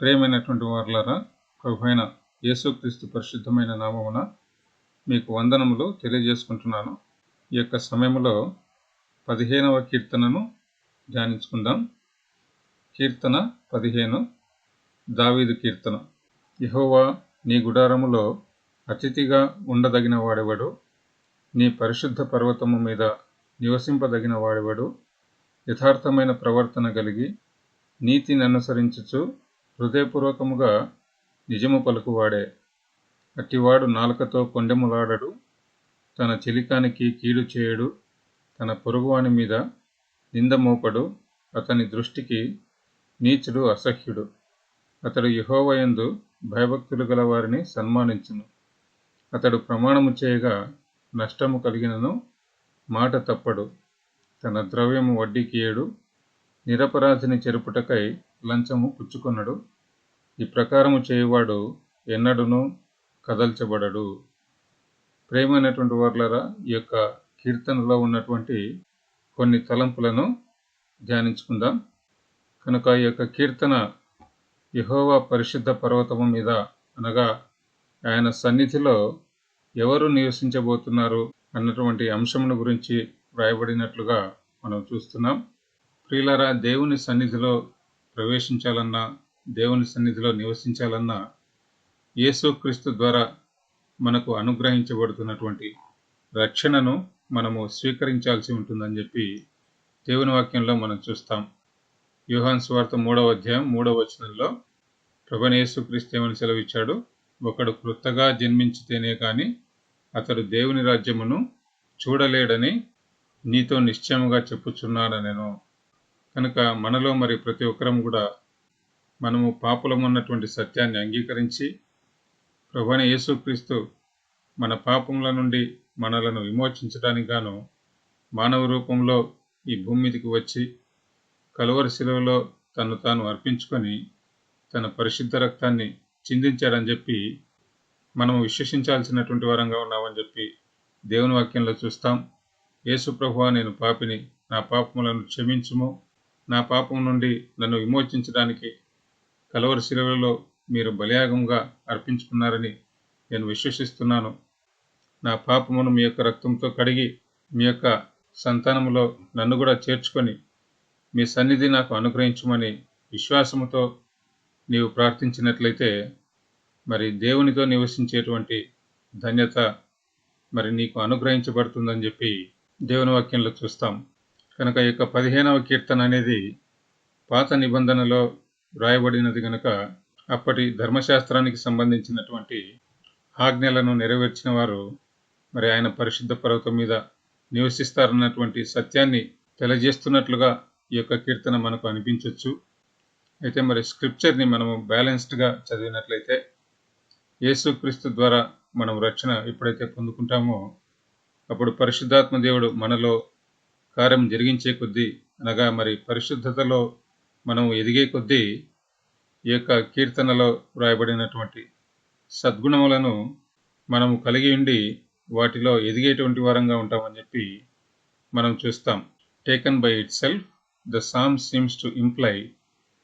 ప్రేమైనటువంటి వారులారా ప్రభుపైన యేసుక్రీస్తు పరిశుద్ధమైన నామమున మీకు వందనములు తెలియజేసుకుంటున్నాను. ఈ యొక్క సమయంలో పదిహేనవ కీర్తనను ధ్యానించుకుందాం. కీర్తన పదిహేను దావీదు కీర్తన. యహోవా నీ గుడారములో అతిథిగా ఉండదగిన వాడెవడు? నీ పరిశుద్ధ పర్వతము మీద నివసింపదగిన వాడెవడు? యథార్థమైన ప్రవర్తన కలిగి నీతిని అనుసరించుచు హృదయపూర్వకముగా నిజము పలుకువాడే. అట్టివాడు నాలుకతో కొండెములాడడు. తన చిలికానికి కీడు చేయడు. తన పొరుగువాని మీద నింద మోపడు. అతని దృష్టికి నీచుడు అసహ్యుడు. అతడు యహోవయందు భయభక్తులు గల వారిని సన్మానించును. అతడు ప్రమాణము చేయగా నష్టము కలిగినను మాట తప్పడు. తన ద్రవ్యము వడ్డీకి ఏడు. నిరపరాధిని చెరుపుటకై లంచము పుచ్చుకొనడు. ఈ ప్రకారము చేయువాడు ఎన్నడూనూ కదల్చబడడు. ప్రేమైనటువంటి వర్లరా ఈ యొక్క కీర్తనలో ఉన్నటువంటి కొన్ని తలంపులను ధ్యానించుకుందాం. కనుక ఈ యొక్క కీర్తన యహోవా పరిశుద్ధ పర్వతము మీద అనగా ఆయన సన్నిధిలో ఎవరు నివసించబోతున్నారు అన్నటువంటి అంశమును గురించి వ్రాయబడినట్లుగా మనం చూస్తున్నాం. ప్రియులరా దేవుని సన్నిధిలో ప్రవేశించాలన్నా దేవుని సన్నిధిలో నివసించాలన్నా యేసుక్రీస్తు ద్వారా మనకు అనుగ్రహించబడుతున్నటువంటి రక్షణను మనము స్వీకరించాల్సి ఉంటుందని చెప్పి దేవుని వాక్యంలో మనం చూస్తాం. యూహాన్ స్వార్థ మూడవ అధ్యాయం మూడవ వచనంలో ప్రభు యేసుక్రీస్తు ఏమని సెలవిచ్చాడు? ఒకడు క్రొత్తగా జన్మించితేనే కానీ అతడు దేవుని రాజ్యమును చూడలేడని నీతో నిశ్చయముగా చెప్పుచున్నాను నేను కనుక మనలో మరి ప్రతి ఒక్కరం కూడా మనము పాపులమున్నటువంటి సత్యాన్ని అంగీకరించి ప్రభుని యేసుక్రీస్తు మన పాపముల నుండి మనలను విమోచించడానికి గాను మానవ రూపంలో ఈ భూమి మీదకి వచ్చి కలువరి శిలువలో తను తాను అర్పించుకొని తన పరిశుద్ధ రక్తాన్ని చిందించాడని చెప్పి మనము విశ్వసించాల్సినటువంటి వరంగా ఉన్నామని చెప్పి దేవుని వాక్యంలో చూస్తాం. యేసు ప్రభువా నేను పాపిని నా పాపములను క్షమించుము. నా పాపం నుండి నన్ను విమోచించడానికి కలవరి శిలువలలో మీరు బలియాగంగా అర్పించుకున్నారని నేను విశ్వసిస్తున్నాను. నా పాపమును మీ యొక్క రక్తంతో కడిగి మీ యొక్క సంతానములో నన్ను కూడా చేర్చుకొని మీ సన్నిధి నాకు అనుగ్రహించమని విశ్వాసముతో నీవు ప్రార్థించినట్లయితే మరి దేవునితో నివసించేటువంటి ధన్యత మరి నీకు అనుగ్రహించబడుతుందని చెప్పి దేవుని వాక్యంలో చూస్తాం. కనుక ఈ యొక్క పదిహేనవ కీర్తన అనేది పాత నిబంధనలో వ్రాయబడినది కనుక అప్పటి ధర్మశాస్త్రానికి సంబంధించినటువంటి ఆజ్ఞలను నెరవేర్చిన వారు మరి ఆయన పరిశుద్ధ పర్వతం మీద నివసిస్తారన్నటువంటి సత్యాన్ని తెలియజేస్తున్నట్లుగా ఈ యొక్క కీర్తన మనకు అనిపించవచ్చు అయితే మరి స్క్రిప్చర్ని మనము బ్యాలెన్స్డ్గా చదివినట్లయితే యేసుక్రీస్తు ద్వారా మనం రక్షణ ఎప్పుడైతే పొందుకుంటామో అప్పుడు పరిశుద్ధాత్మ దేవుడు మనలో కార్యం జరిగించే కొద్దీ అనగా మరి పరిశుద్ధతలో మనం ఎదిగే కొద్దీ ఈ యొక్క కీర్తనలో వ్రాయబడినటువంటి సద్గుణములను మనము కలిగి ఉండి వాటిలో ఎదిగేటువంటి వారంగా ఉంటామని చెప్పి మనం చూస్తాం. Taken by itself the psalm seems to imply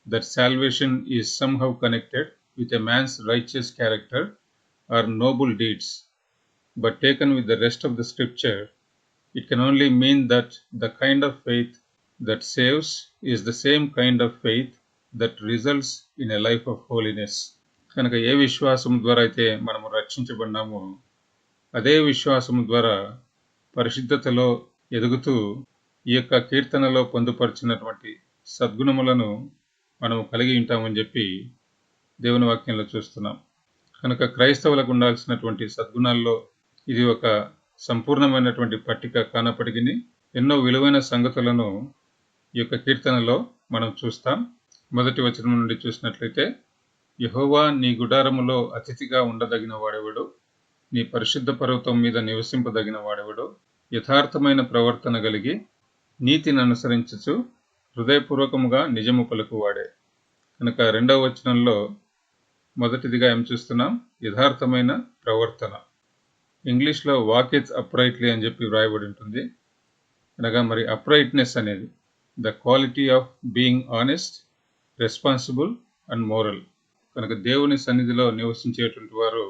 that salvation is somehow connected with a man's righteous character or noble deeds but taken with the rest of the scripture it can only mean that the kind of faith that saves is the same kind of faith that results in a life of holiness కనుక ఏ విశ్వాసం ద్వారా అయితే మనము రక్షించబడినామో అదే విశ్వాసం ద్వారా పరిశుద్ధతలో ఎదుగుతూ ఈ యొక్క కీర్తనలో పొందుపరిచినటువంటి సద్గుణములను మనము కలిగి ఉంటామని చెప్పి దేవుని వాక్యంలో చూస్తున్నాం. కనుక క్రైస్తవులకు ఉండాల్సినటువంటి సద్గుణాల్లో ఇది ఒక సంపూర్ణమైనటువంటి పట్టిక కానప్పటికీ ఎన్నో విలువైన సంగతులను ఈ యొక్క కీర్తనలో మనం చూస్తాం. మొదటి వచనం నుండి చూసినట్లయితే యహోవా నీ గుడారములో అతిథిగా ఉండదగిన వాడెవడు? నీ పరిశుద్ధ పర్వతం మీద నివసింపదగిన వాడెవడు? యథార్థమైన ప్రవర్తన కలిగి నీతిని అనుసరించచ్చు హృదయపూర్వకముగా నిజము పలుకువాడే. కనుక రెండవ వచనంలో మొదటిదిగా ఏం చూస్తున్నాం? యథార్థమైన ప్రవర్తన. ఇంగ్లీష్లో వాకేజ్ అప్రైట్లీ అని చెప్పి వ్రాయబడి ఉంటుంది. అనగా మరి అప్రైట్నెస్ అనేది the quality of being honest responsible and moral కనుక దేవుని సన్నిధిలో నివసించేటువంటి వారు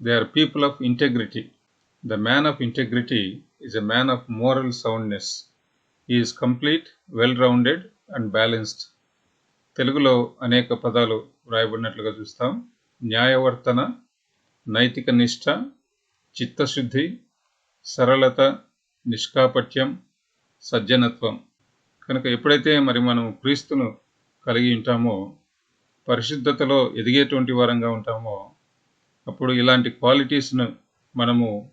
they are people of integrity the man of integrity is a man of moral soundness is complete well rounded and balanced తెలుగులో అనేక పదాలు వ్రాయబడినట్లుగా చూస్తాం. న్యాయవర్తన నైతిక నిష్ఠ చిత్తశుద్ధి సరళత నిష్కాపట్యం సజ్జనత్వం. కనుక ఎప్పుడైతే మరి మనం క్రీస్తును కలిగి ఉంటామో పరిశుద్ధతలో ఎదిగేటువంటి వారంగా ఉంటామో అప్పుడు ఇలాంటి క్వాలిటీస్ను మనము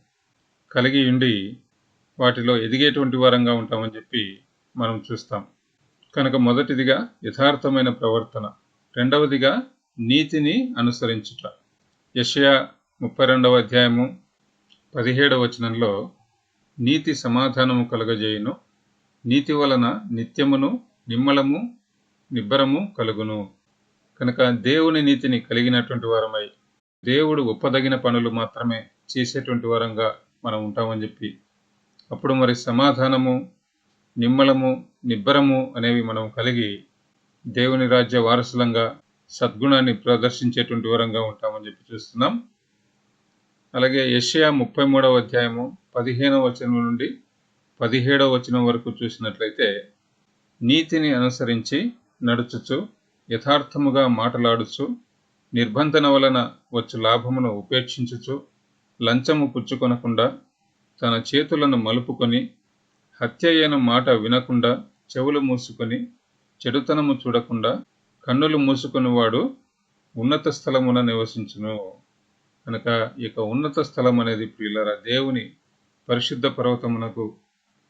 కలిగి ఉండి వాటిలో ఎదిగేటువంటి వారంగా ఉంటామని చెప్పి మనం చూస్తాం. కనుక మొదటిదిగా యథార్థమైన ప్రవర్తన. రెండవదిగా నీతిని అనుసరించుట. యషయా ముప్పై రెండవ అధ్యాయము పదిహేడవ వచనంలో నీతి సమాధానము కలుగజేయును. నీతి వలన నిత్యమును నిమ్మలము నిబ్బరము కలుగును. కనుక దేవుని నీతిని కలిగినటువంటి వారమై దేవుడు ఒప్పదగిన పనులు మాత్రమే చేసేటువంటి వారంగా మనం ఉంటామని చెప్పి అప్పుడు మరి సమాధానము నిమ్మలము నిబ్బరము అనేవి మనం కలిగి దేవుని రాజ్య వారసులంగా సద్గుణాన్ని ప్రదర్శించేటువంటి వరంగా ఉంటామని చెప్పి చూస్తున్నాం. అలాగే యషయా ముప్పై మూడవ అధ్యాయము పదిహేనవ వచనం నుండి పదిహేడవ వచనం వరకు చూసినట్లయితే నీతిని అనుసరించి నడుచుచు యథార్థముగా మాటలాడుచు నిర్బంధన వలన వచ్చు లాభమును ఉపేక్షించుచు లంచము పుచ్చుకొనకుండా తన చేతులను మలుపుకొని హత్య అయిన మాట వినకుండా చెవులు మూసుకొని చెడుతనము చూడకుండా కన్నులు మూసుకునివాడు ఉన్నత స్థలమున నివసించును. కనుక ఇక ఉన్నత స్థలం అనేది ప్రియులరా దేవుని పరిశుద్ధ పర్వతమునకు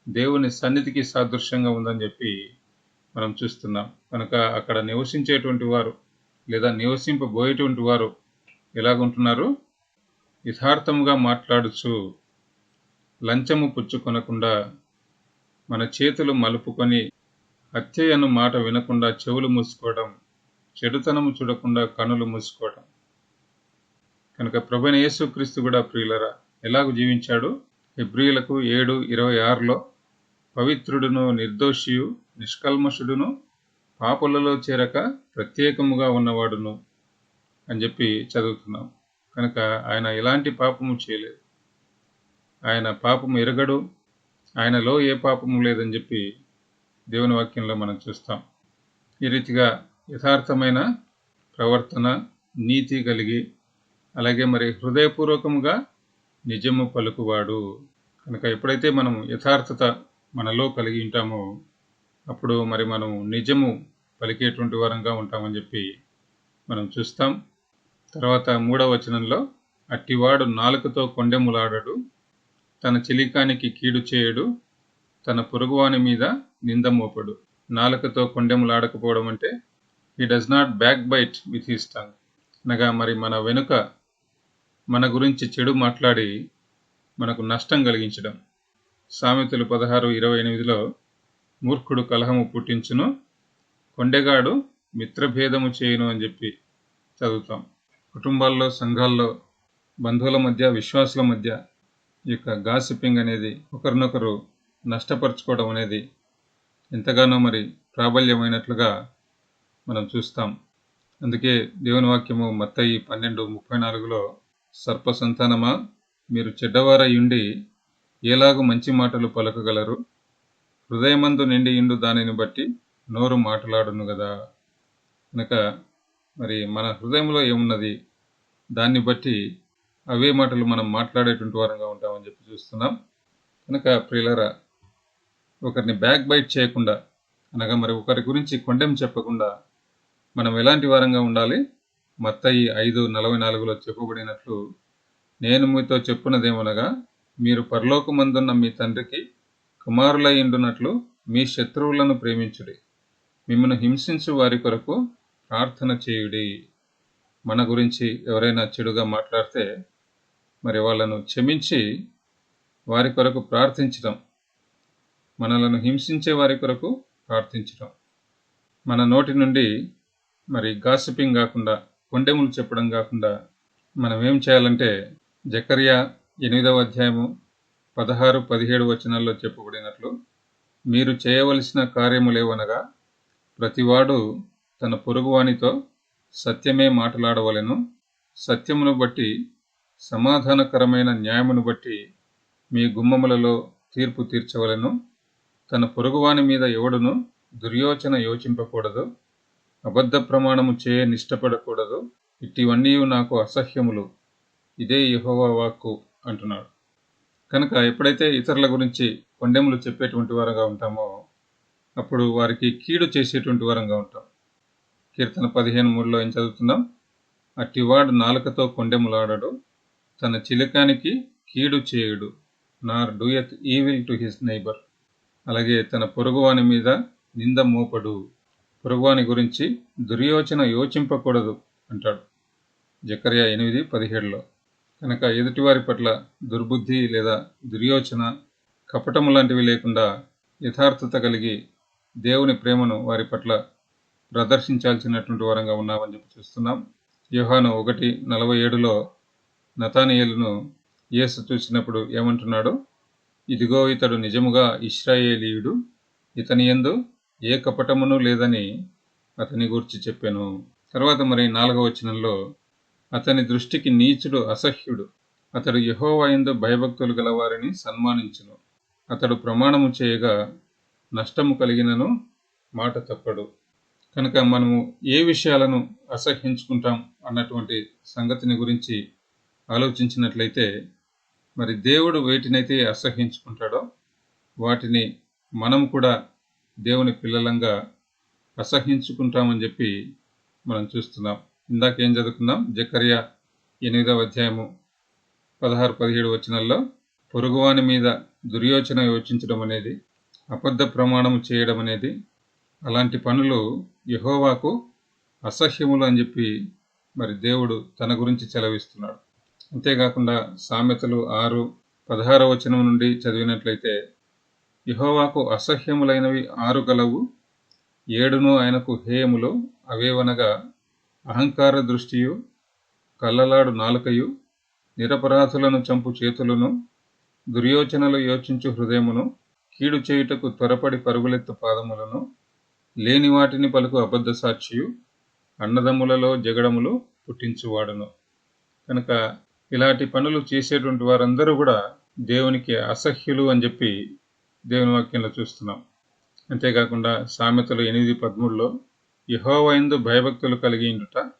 దేవుని సన్నిధికి సాదృశ్యంగా ఉందని చెప్పి మనం చూస్తున్నాం. కనుక అక్కడ నివసించేటువంటి వారు లేదా నివసింపబోయేటువంటి వారు ఎలాగుంటున్నారు? యథార్థముగా మాట్లాడుచు లంచము పుచ్చుకొనకుండా మన చేతులు మలుపుకొని హత్యయను మాట వినకుండా చెవులు మూసుకోవడం చెడుతనము చూడకుండా కనులు మూసుకోవడం కనుక ప్రభుని యేసుక్రీస్తు కూడా ప్రియులరా ఎలాగూ జీవించాడు? హెబ్రియులకు ఏడు ఇరవై ఆరులో పవిత్రుడును నిర్దోషియు నిష్కల్మషుడును పాపులలో చేరక ప్రత్యేకముగా ఉన్నవాడును అని చెప్పి చదువుతున్నాం. కనుక ఆయన ఎలాంటి పాపము చేయలేదు. ఆయన పాపము ఎరగడు ఆయనలో ఏ పాపము లేదని చెప్పి దేవుని వాక్యంలో మనం చూస్తాం. ఈ రీతిగా యథార్థమైన ప్రవర్తన నీతి కలిగి అలాగే మరి హృదయపూర్వకముగా నిజము పలుకువాడు. కనుక ఎప్పుడైతే మనం యథార్థత మనలో కలిగి ఉంటామో అప్పుడు మరి మనం నిజము పలికేటువంటి వారంగా ఉంటామని చెప్పి మనం చూస్తాం. తర్వాత మూడవ వచనంలో అట్టివాడు నాలుకతో కొండెములాడడు తన చిలికానికి కీడు చేయడు తన పొరుగువాని మీద నింద మోపడు. నాలుకతో కొండెములాడకపోవడం అంటే he does not backbite with his tongue అనగా మరి మన వెనుక మన గురించి చెడు మాట్లాడి మనకు నష్టం కలిగించడం. సామెతలు పదహారు ఇరవై ఎనిమిదిలో మూర్ఖుడు కలహము పుట్టించును కొండెగాడు మిత్రభేదము చేయును అని చెప్పి చదువుతాం. కుటుంబాల్లో సంఘాల్లో బంధువుల మధ్య విశ్వాసుల మధ్య ఈ యొక్క గాసిపింగ్ అనేది ఒకరినొకరు నష్టపరుచుకోవడం అనేది ఎంతగానో మరి ప్రాబల్యమైనట్లుగా మనం చూస్తాం. అందుకే దేవుని వాక్యము మత్తయి పన్నెండు ముప్పై నాలుగులో సర్ప సంతానమా మీరు చెడ్డవారయుండి ఏలాగు మంచి మాటలు పలకగలరు? హృదయమందు నిండి ఇండు దానిని బట్టి నోరు మాట్లాడును కదా కనుక మరి మన హృదయంలో ఏమున్నది? దాన్ని బట్టి అవే మాటలు మనం మాట్లాడేటువంటి వారంగా ఉంటామని చెప్పి చూస్తున్నాం. కనుక ప్రియులరా ఒకరిని బ్యాక్ బైట్ చేయకుండా అనగా మరి ఒకరి గురించి కొండెం చెప్పకుండా మనం ఎలాంటి వారంగా ఉండాలి? మత్తయి ఐదు నలభై నాలుగులో చెప్పబడినట్లు నేను మీతో చెప్పున్నదేమనగా మీరు పరలోకమందున్న మీ తండ్రికి కుమారులై ఉండునట్లు మీ శత్రువులను ప్రేమించుడి. మిమ్మల్ని హింసించు వారి కొరకు ప్రార్థన చేయుడి. మన గురించి ఎవరైనా చెడుగా మాట్లాడితే మరి వాళ్ళను క్షమించి వారి కొరకు ప్రార్థించడం మనలను హింసించే వారి కొరకు ప్రార్థించడం మన నోటి నుండి మరి గాసిపింగ్ కాకుండా కొండెములు చెప్పడం కాకుండా మనం ఏం చేయాలంటే జకర్యా ఎనిమిదవ అధ్యాయము పదహారు పదిహేడు వచనాల్లో చెప్పబడినట్లు మీరు చేయవలసిన కార్యములేవనగా ప్రతివాడు తన పొరుగువానితో సత్యమే మాట్లాడవలెను. సత్యమును బట్టి సమాధానకరమైన న్యాయమును బట్టి మీ గుమ్మములలో తీర్పు తీర్చవలెను. తన పొరుగువాని మీద ఎవడును దుర్యోచన యోచింపకూడదు. అబద్ధ ప్రమాణము చేయ నిష్టపడకూడదు. ఇటివన్నీ నాకు అసహ్యములు. ఇదే యహోవా వాక్కు అంటున్నాడు. కనుక ఎప్పుడైతే ఇతరుల గురించి కొండెములు చెప్పేటువంటి వారంగా ఉంటామో అప్పుడు వారికి కీడు చేసేటువంటి వారంగా ఉంటాం. కీర్తన పదిహేను మూడులో ఏం చదువుతున్నాం? అట్టివాడు నాలుకతో కొండెములాడడు తన చిలకానికి కీడు చేయుడు. Nor doeth evil to his neighbour అలాగే తన పొరుగువాని మీద నింద మోపడు. పొరుగువాని గురించి దుర్యోచన యోచింపకూడదు అంటాడు. జకర్యా ఎనిమిది పదిహేడులో కనుక ఎదుటివారి పట్ల దుర్బుద్ధి లేదా దుర్యోచన కపటము లాంటివి లేకుండా యథార్థత కలిగి దేవుని ప్రేమను వారి పట్ల ప్రదర్శించాల్సినటువంటి వారంగా ఉన్నామని చెప్పి చూస్తున్నాం. యోహాను ఒకటి నలభై ఏడులో నతానియలును యేసు చూసినప్పుడు ఏమంటున్నాడు? ఇదిగో ఇతడు నిజముగా ఇస్రాయేలీయుడు ఇతని యందు ఏ కపటమును లేదని అతని గూర్చి చెప్పాను. తర్వాత మరి నాలుగవ వచనంలో అతని దృష్టికి నీచుడు అసహ్యుడు అతడు యహోవాయందు భయభక్తులు గలవారిని సన్మానించును. అతడు ప్రమాణము చేయగా నష్టము కలిగినను మాట తప్పడు. కనుక మనము ఏ విషయాలను అసహ్యించుకుంటాం అన్నటువంటి సంగతిని గురించి ఆలోచించినట్లయితే మరి దేవుడు వేటినైతే అసహ్యించుకుంటాడో వాటిని మనం కూడా దేవుని పిల్లలంగా అసహ్యించుకుంటామని చెప్పి మనం చూస్తున్నాం. ఇందాక ఏం చదువుకుందాం జకర్య ఎనిమిదవ అధ్యాయము పదహారు పదిహేడు వచనాల్లో పొరుగువాని మీద దుర్యోచన యోచించడం అనేది అబద్ధ ప్రమాణము చేయడం అనేది అలాంటి పనులు యహోవాకు అసహ్యములు అని చెప్పి మరి దేవుడు తన గురించి చెలవిస్తున్నాడు అంతేకాకుండా సామెతలు ఆరు పదహారవ వచనం నుండి చదివినట్లయితే యహోవాకు అసహ్యములైనవి ఆరు గలవు. ఏడును ఆయనకు హేయములు అవేవనగా అహంకార దృష్టియు కల్లలాడు నాలుకయు నిరపరాధులను చంపు చేతులను దుర్యోచనలు యోచించు హృదయమును కీడు చేయుటకు త్వరపడి పరుగులెత్తు పాదములను లేని వాటిని పలుకు అబద్ధ సాక్షియు అన్నదమ్ములలో జగడములు పుట్టించువాడును. కనుక ఇలాంటి పనులు చేసేటువంటి వారందరూ కూడా దేవునికి అసహ్యులు అని చెప్పి దేవుని వాక్యంలో చూస్తున్నాం. అంతేకాకుండా సామెతలు ఎనిమిది పదమూడులో యహోవైందు భయభక్తులు కలిగి ఉండుట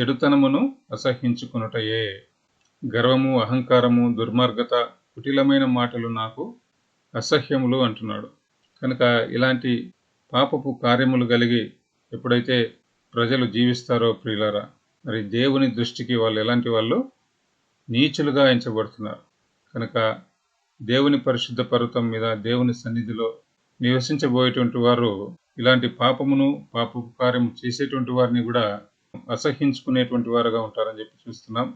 చెడుతనమును అసహించుకునుటయే గర్వము అహంకారము దుర్మార్గత కుటిలమైన మాటలు నాకు అసహ్యములు అంటున్నాడు. కనుక ఇలాంటి పాపపు కార్యములు కలిగి ఎప్పుడైతే ప్రజలు జీవిస్తారో ప్రియులారా మరి దేవుని దృష్టికి వాళ్ళు ఎలాంటి వాళ్ళు? నీచులుగా ఎంచబడుతున్నారు. కనుక దేవుని పరిశుద్ధ పర్వతం మీద దేవుని సన్నిధిలో నివసించబోయేటువంటి వారు ఇలాంటి పాపమును పాప కార్యము చేసేటువంటి వారిని కూడా అసహించుకునేటువంటి వారుగా ఉంటారని చెప్పి చూస్తున్నాం.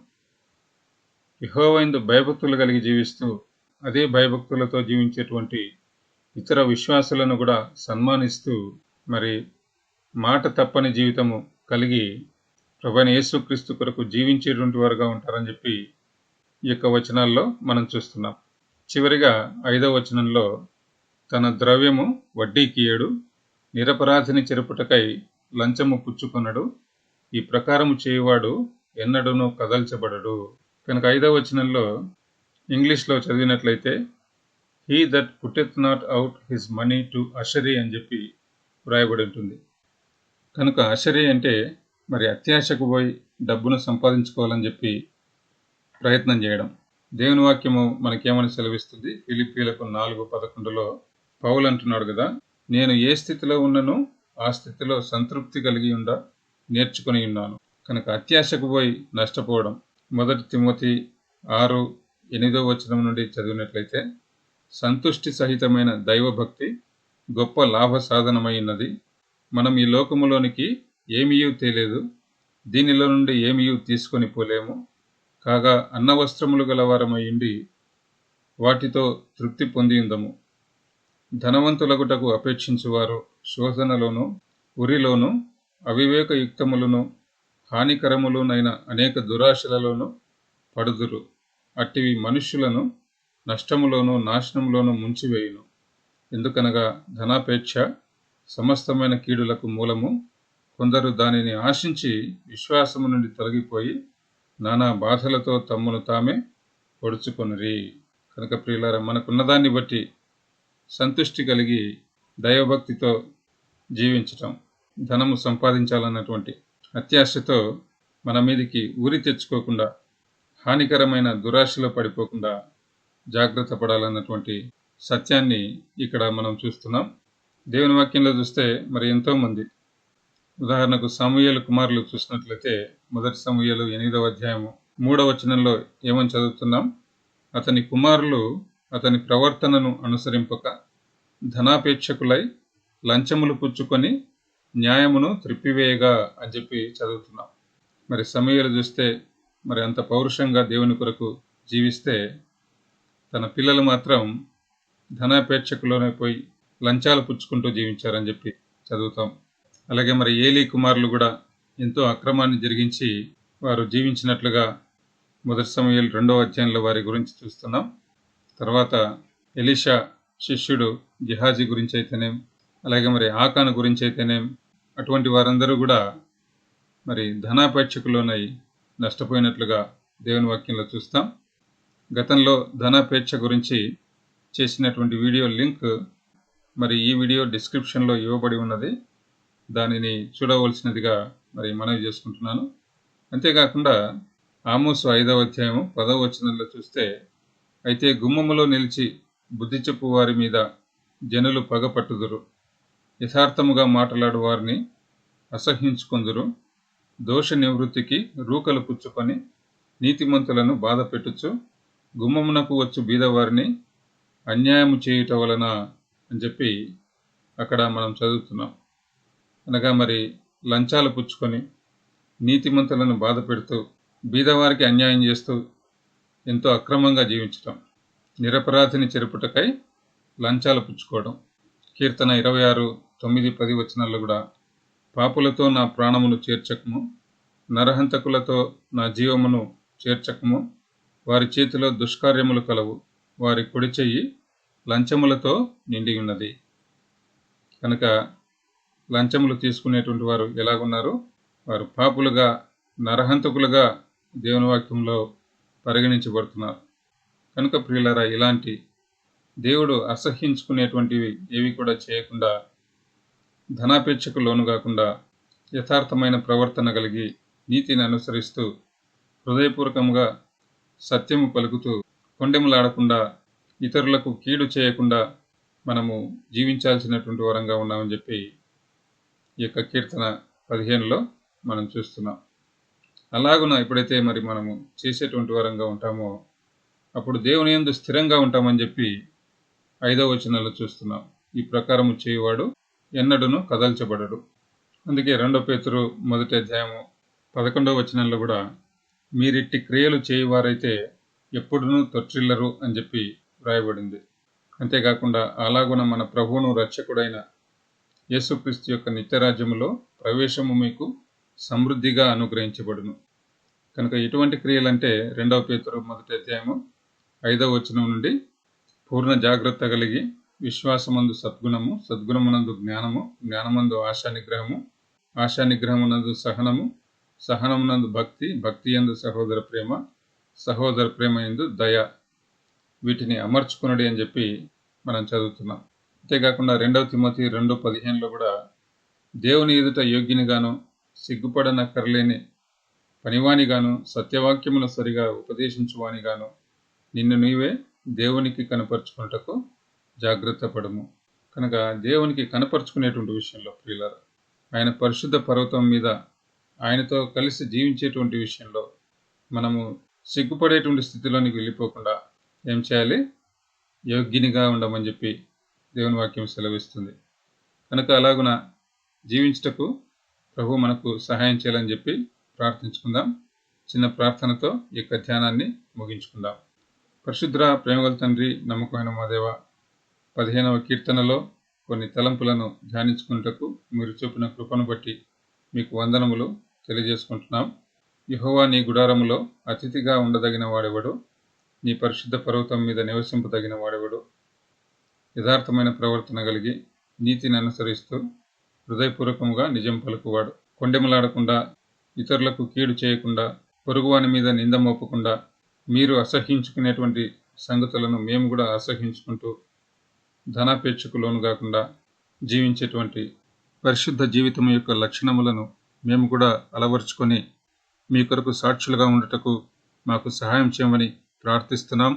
యహోవైందు భయభక్తులు కలిగి జీవిస్తూ అదే భయభక్తులతో జీవించేటువంటి ఇతర విశ్వాసులను కూడా సన్మానిస్తూ మరి మాట తప్పని జీవితము కలిగి ప్రభుని యేసుక్రీస్తు కొరకు జీవించేటువంటి వారుగా ఉంటారని చెప్పి ఈ యొక్క వచనాల్లో మనం చూస్తున్నాం. చివరిగా ఐదవ వచనంలో తన ద్రవ్యము వడ్డీకి ఏడు నిరపరాధిని చెరుపుటకై లంచము పుచ్చుకొనడు ఈ ప్రకారము చేయువాడు ఎన్నడూనూ కదల్చబడడు. కనుక ఐదవ వచనంలో ఇంగ్లీష్లో చదివినట్లయితే he that putteth not out his money to usury అని చెప్పి వ్రాయబడి ఉంటుంది. కనుక అషరీ అంటే మరి అత్యాశకు పోయి డబ్బును సంపాదించుకోవాలని చెప్పి ప్రయత్నం చేయడం. దేవుని వాక్యము మనకేమని సెలవిస్తుంది? ఫిలిపీలకు నాలుగు పదకొండులో పౌలు అంటున్నాడు కదా నేను ఏ స్థితిలో ఉన్నను ఆ స్థితిలో సంతృప్తి కలిగి ఉండ నేర్చుకుని ఉన్నాను. కనుక అత్యాశకు పోయి నష్టపోవడం. మొదటి తిమ్మతి ఆరు ఎనిమిదో వచనం నుండి చదివినట్లయితే సంతుష్టి సహితమైన దైవభక్తి గొప్ప లాభ సాధనమైనది మనం ఈ లోకములోనికి ఏమీయూ తెలియదు దీనిలో నుండి ఏమీ తీసుకొని పోలేము. కాగా అన్నవస్త్రములు గలవారమై ఉండి వాటితో తృప్తి పొందిందము ధనవంతులగుటకు అపేక్షించువారు శోధనలోను ఉరిలోను అవివేకయుక్తములను హానికరములునైన అనేక దురాశలలోను పడుదురు. అట్టివి మనుష్యులను నష్టములోను నాశనములోను ముంచివేయును. ఎందుకనగా ధనాపేక్ష సమస్తమైన కీడులకు మూలము కొందరు దానిని ఆశించి విశ్వాసము నుండి తొలగిపోయి నానా బాధలతో తమ్మును తామే పొడుచుకొనిరి. కనుక ప్రియులారా మనకున్నదాన్ని బట్టి సంతుష్టి కలిగి దైవభక్తితో జీవించటం ధనము సంపాదించాలన్నటువంటి అత్యాశతో మన మీదికి ఊరి తెచ్చుకోకుండా హానికరమైన దురాశలో పడిపోకుండా జాగ్రత్త పడాలన్నటువంటి సత్యాన్ని ఇక్కడ మనం చూస్తున్నాం. దేవుని వాక్యంలో చూస్తే మరి ఎంతోమంది ఉదాహరణకు సమూహలు కుమారులు చూసినట్లయితే మొదటి సమూహలు ఎనిమిదవ అధ్యాయము మూడవ వచనంలో ఏమని చదువుతున్నాం? అతని కుమారులు అతని ప్రవర్తనను అనుసరింపక ధనాపేక్షకులై లంచములు పుచ్చుకొని న్యాయమును త్రిప్పివేయగా అని చెప్పి చదువుతున్నాం. మరి సమయలు చూస్తే మరి అంత పౌరుషంగా దేవుని కొరకు జీవిస్తే తన పిల్లలు మాత్రం ధనాపేక్షకులోనే పోయి లంచాలు పుచ్చుకుంటూ జీవించారని చెప్పి చదువుతాం. అలాగే మరి ఏలీ కుమారులు కూడా ఎంతో అక్రమాన్ని జరిగించి వారు జీవించినట్లుగా మొదటి సమయాలు రెండవ అధ్యాయంలో వారి గురించి చూస్తున్నాం. తర్వాత ఎలీషా శిష్యుడు జిహాజీ గురించి అయితేనేం అలాగే మరి ఆకాను గురించి అయితేనేం అటువంటి వారందరూ కూడా మరి ధనాపేక్షకులోనై నష్టపోయినట్లుగా దేవుని వాక్యంలో చూస్తాం. గతంలో ధనాపేక్ష గురించి చేసినటువంటి వీడియో లింక్ మరి ఈ వీడియో డిస్క్రిప్షన్లో ఇవ్వబడి ఉన్నది. దానిని చూడవలసినదిగా మరి మనవి చేసుకుంటున్నాను. అంతేకాకుండా ఆమోసు ఐదవ అధ్యాయం పదవ వచనంలో చూస్తే అయితే గుమ్మములో నిలిచి బుద్ధి చెప్పు వారి మీద జనులు పగపట్టుదురు యథార్థముగా మాట్లాడు వారిని అసహించుకొందురు దోష నివృత్తికి రూకలు పుచ్చుకొని నీతిమంతులను బాధ పెట్టుచు గుమ్మమునకు వచ్చు బీదవారిని అన్యాయం చేయుట వలన అని చెప్పి అక్కడ మనం చదువుతున్నాం. అనగా మరి లంచాలు పుచ్చుకొని నీతిమంతులను బాధ పెడుతూ బీదవారికి అన్యాయం చేస్తూ ఎంతో అక్రమంగా జీవించటం నిరపరాధిని చెరుపుటకై లంచాలు పుచ్చుకోవడం. కీర్తన ఇరవై ఆరు తొమ్మిది పది వచనాల్లో కూడా పాపులతో నా ప్రాణమును చేర్చకము నరహంతకులతో నా జీవమును చేర్చకము వారి చేతిలో దుష్కార్యములు కలవు వారి కుడి చెయ్యి లంచములతో నిండి ఉన్నది. కనుక లంచములు తీసుకునేటువంటి వారు ఎలాగున్నారు వారు పాపులుగా నరహంతకులుగా దేవుని వాక్యంలో పరిగణించబడుతున్నారు. కనుక ప్రియులరా ఇలాంటి దేవుడు అసహ్యించుకునేటువంటివి ఏవి కూడా చేయకుండా ధనాపేక్షకు లోను కాకుండా యథార్థమైన ప్రవర్తన కలిగి నీతిని అనుసరిస్తూ హృదయపూర్వకంగా సత్యము పలుకుతూ కొండెములాడకుండా ఇతరులకు కీడు చేయకుండా మనము జీవించాల్సినటువంటి వరంగా ఉన్నామని చెప్పి ఈ యొక్క కీర్తన పదిహేనులో మనం చూస్తున్నాం. అలాగున ఎప్పుడైతే మరి మనము చేసేటువంటి వరంగా ఉంటామో అప్పుడు దేవుని యందు స్థిరంగా ఉంటామని చెప్పి ఐదవ వచనంలో చూస్తున్నాం. ఈ ప్రకారము చేయువాడు ఎన్నడూను కదల్చబడడు. అందుకే రెండో పేతురు మొదటి అధ్యాయము పదకొండవ వచనంలో కూడా మీరిట్టి క్రియలు చేయువారైతే ఎప్పుడునూ తొట్టిల్లరు అని చెప్పి వ్రాయబడింది. అంతేకాకుండా అలాగున మన ప్రభువును రక్షకుడైన యేసుక్రీస్తు యొక్క నిత్యరాజ్యములో ప్రవేశము మీకు సమృద్ధిగా అనుగ్రహించబడును. కనుక ఎటువంటి క్రియలంటే రెండవ పేతురు మొదటి అధ్యాయము ఐదవ వచనం నుండి పూర్ణ జాగ్రత్త కలిగి విశ్వాసమందు సద్గుణము సద్గుణమునందు జ్ఞానము జ్ఞానమందు ఆశానిగ్రహము ఆశానిగ్రహమునందు సహనము సహనమునందు భక్తి భక్తి ఎందు సహోదర ప్రేమ సహోదర ప్రేమ ఎందు దయ వీటిని అమర్చుకునడి అని చెప్పి మనం చదువుతున్నాం. అంతేకాకుండా రెండవ తిమ్మతి రెండు పదిహేనులో కూడా దేవుని ఎదుట యోగ్యునిగాను సిగ్గుపడనక్కర్లేని పనివానిగాను సత్యవాక్యమును సరిగా ఉపదేశించువానిగాను నిన్ను నీవే దేవునికి కనపరుచుకున్నటకు జాగ్రత్త పడము. కనుక దేవునికి కనపరుచుకునేటువంటి విషయంలో ప్రియులరు ఆయన పరిశుద్ధ పర్వతం మీద ఆయనతో కలిసి జీవించేటువంటి విషయంలో మనము సిగ్గుపడేటువంటి స్థితిలోనికి వెళ్ళిపోకుండా ఏం చేయాలి? యోగ్యునిగా ఉండమని చెప్పి దేవుని వాక్యం సెలవిస్తుంది. కనుక అలాగున జీవించటకు ప్రభు మనకు సహాయం చేయాలని చెప్పి ప్రార్థించుకుందాం. చిన్న ప్రార్థనతో ఈ యొక్క ధ్యానాన్ని ముగించుకుందాం. పరిశుద్ర ప్రేమగల తండ్రి నమ్మకమైన మాదేవ పదిహేనవ కీర్తనలో కొన్ని తలంపులను ధ్యానించుకున్నటకు మీరు చూపిన కృపను బట్టి మీకు వందనములు తెలియజేసుకుంటున్నాం. యహోవా నీ గుడారములో అతిథిగా ఉండదగిన వాడెవడు? నీ పరిశుద్ధ పర్వతం మీద నివసింపదగిన వాడెవడు? యథార్థమైన ప్రవర్తన కలిగి నీతిని అనుసరిస్తూ హృదయపూర్వకంగా నిజం పలుకువాడు. కొండెమలాడకుండా ఇతరులకు కీడు చేయకుండా పొరుగువాని మీద నింద మోపకుండా మీరు అసహించుకునేటువంటి సంగతులను మేము కూడా అసహించుకుంటూ ధనాపేక్షకు లోను కాకుండా జీవించేటువంటి పరిశుద్ధ జీవితం యొక్క లక్షణములను మేము కూడా అలవర్చుకొని మీ కొరకు సాక్షులుగా ఉండటకు మాకు సహాయం చేయమని ప్రార్థిస్తున్నాం.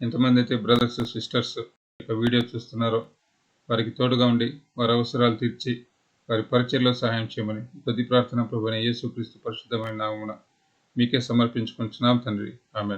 ఎంతమంది అయితే బ్రదర్స్ సిస్టర్స్ యొక్క వీడియో చూస్తున్నారో. వారికి తోడుగా ఉండి వారి అవసరాలు తీర్చి వారి పరిచయలో సహాయం చేయమని ప్రతి ప్రార్థన ప్రభు యేసుక్రీస్తు పరిశుద్ధమైన నామమున మీకే సమర్పించుకుంటున్నాం తండ్రి. ఆమె